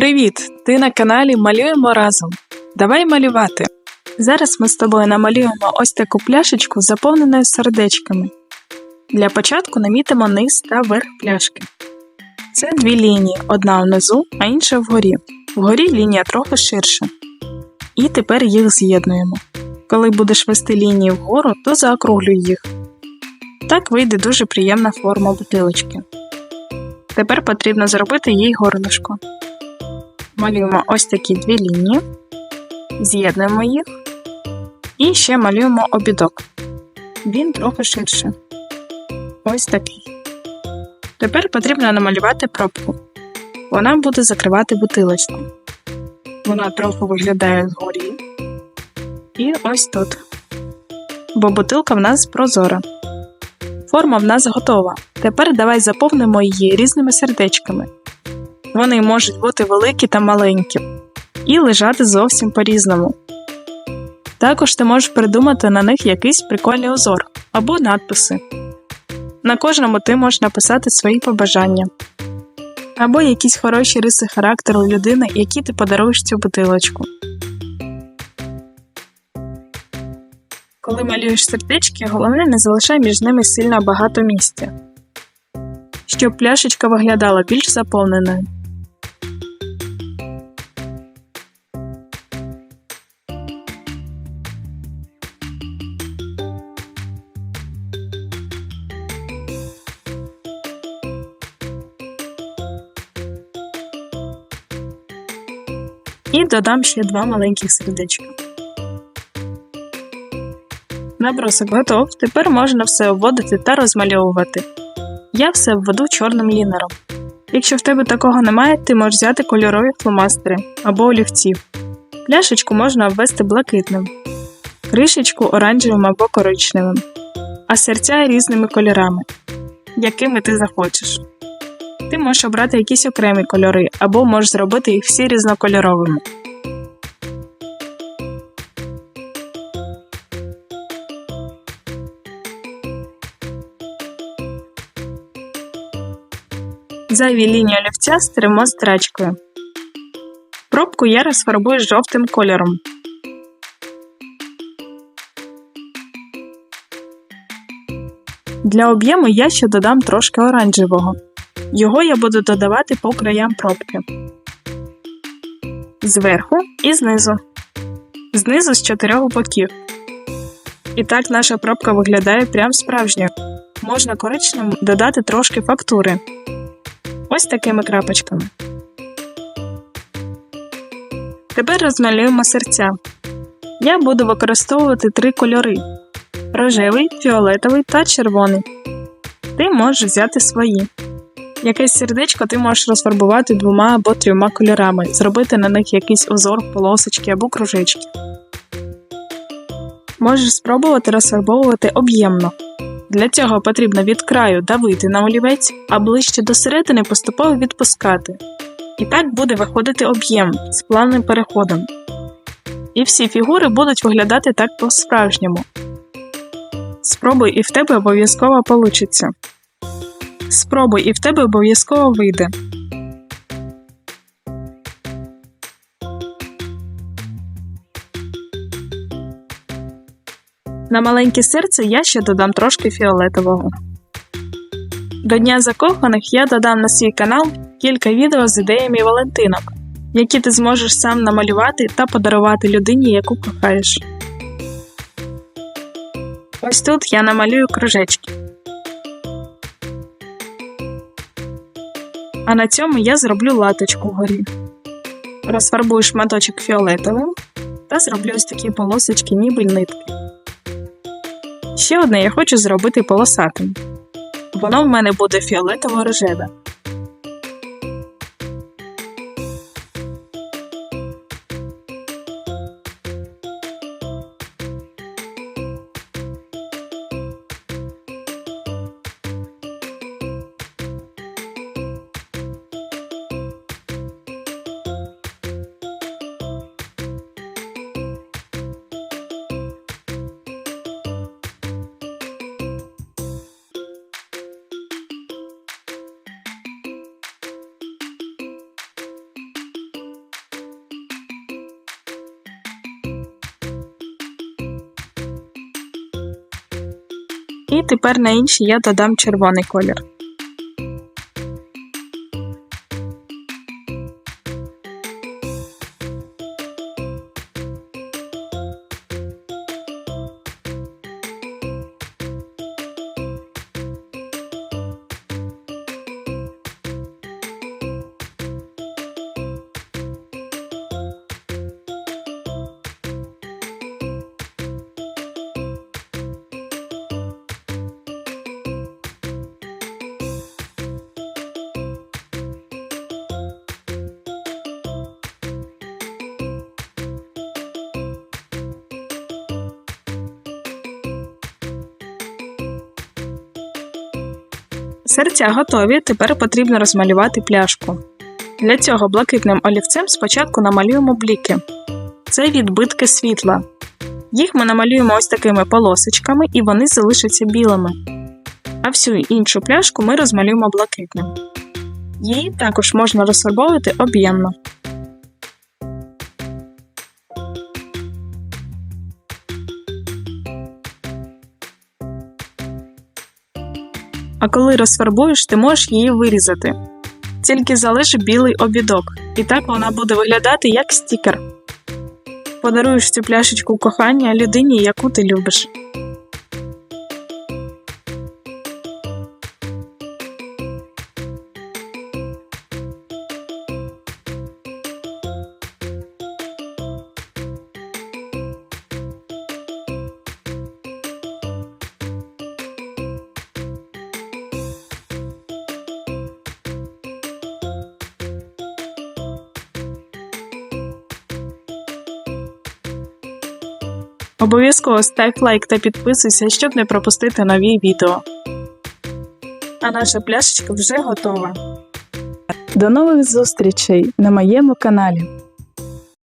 Привіт! Ти на каналі Малюємо разом. Давай малювати. Зараз ми з тобою намалюємо ось таку пляшечку, заповненою сердечками. Для початку намітимо низ та верх пляшки. Це дві лінії: одна внизу, а інша вгорі. Вгорі лінія трохи ширша. І тепер їх з'єднуємо. Коли будеш вести лінії вгору, то заокруглюй їх. Так вийде дуже приємна форма бутилочки. Тепер потрібно зробити їй горлишко. Малюємо ось такі дві лінії, з'єднуємо їх і ще малюємо обідок. Він трохи ширше. Ось такий. Тепер потрібно намалювати пробку. Вона буде закривати бутилочку. Вона трохи виглядає згорі. І ось тут. Бо бутилка в нас прозора. Форма в нас готова. Тепер давай заповнимо її різними сердечками. Вони можуть бути великі та маленькі, і лежати зовсім по-різному. Також ти можеш придумати на них якийсь прикольний узор або надписи. На кожному ти можеш написати свої побажання, або якісь хороші риси характеру людини, які ти подаруєш цю бутилочку. Коли малюєш сердечки, головне не залишай між ними сильно багато місця, щоб пляшечка виглядала більш заповненою. І додам ще два маленьких сердечка. Набросок готов. Тепер можна все обводити та розмальовувати. Я все введу чорним лінером. Якщо в тебе такого немає, ти можеш взяти кольорові фломастери або олівці. Пляшечку можна обвести блакитним, кришечку оранжевим або коричневим, а серця різними кольорами, якими ти захочеш. Ти можеш обрати якісь окремі кольори, або можеш зробити їх всі різнокольоровими. Зайві лінії олівця стримо трачкою. Пробку я розфарбую жовтим кольором. Для об'єму я ще додам трошки оранжевого. Його я буду додавати по краям пробки. Зверху і знизу. Знизу з чотирьох боків. І так наша пробка виглядає прям справжньо. Можна коричневим додати трошки фактури. Ось такими крапочками. Тепер розмалюємо серця. Я буду використовувати три кольори: рожевий, фіолетовий та червоний. Ти можеш взяти свої. Якесь сердечко ти можеш розфарбувати двома або трьома кольорами, зробити на них якийсь узор, полосочки або кружечки. Можеш спробувати розфарбовувати об'ємно. Для цього потрібно від краю давити на олівець, а ближче до середини поступово відпускати. І так буде виходити об'єм з плавним переходом. І всі фігури будуть виглядати так по-справжньому. Спробуй і в тебе обов'язково получиться. Спробуй і в тебе обов'язково вийде. На маленьке серце я ще додам трошки фіолетового. До Дня закоханих я додам на свій канал кілька відео з ідеями Валентинок, які ти зможеш сам намалювати та подарувати людині, яку кохаєш. Ось тут я намалюю кружечки. А на цьому я зроблю латочку вгорі. Розфарбую шматочок фіолетовим та зроблю ось такі полосочки, ніби нитки. Ще одне я хочу зробити полосатим. Воно в мене буде фіолетово-рожеве. І тепер на інші я додам червоний колір. Серця готові, тепер потрібно розмалювати пляшку. Для цього блакитним олівцем спочатку намалюємо бліки. Це відбитки світла. Їх ми намалюємо ось такими полосочками і вони залишаться білими. А всю іншу пляшку ми розмалюємо блакитним. Її також можна розфарбовувати об'ємно. А коли розфарбуєш, ти можеш її вирізати. Тільки залиш білий обідок, і так вона буде виглядати як стікер. Подаруєш цю пляшечку кохання людині, яку ти любиш. Обов'язково став лайк та підписуйся, щоб не пропустити нові відео. А наша пляшечка вже готова. До нових зустрічей на моєму каналі.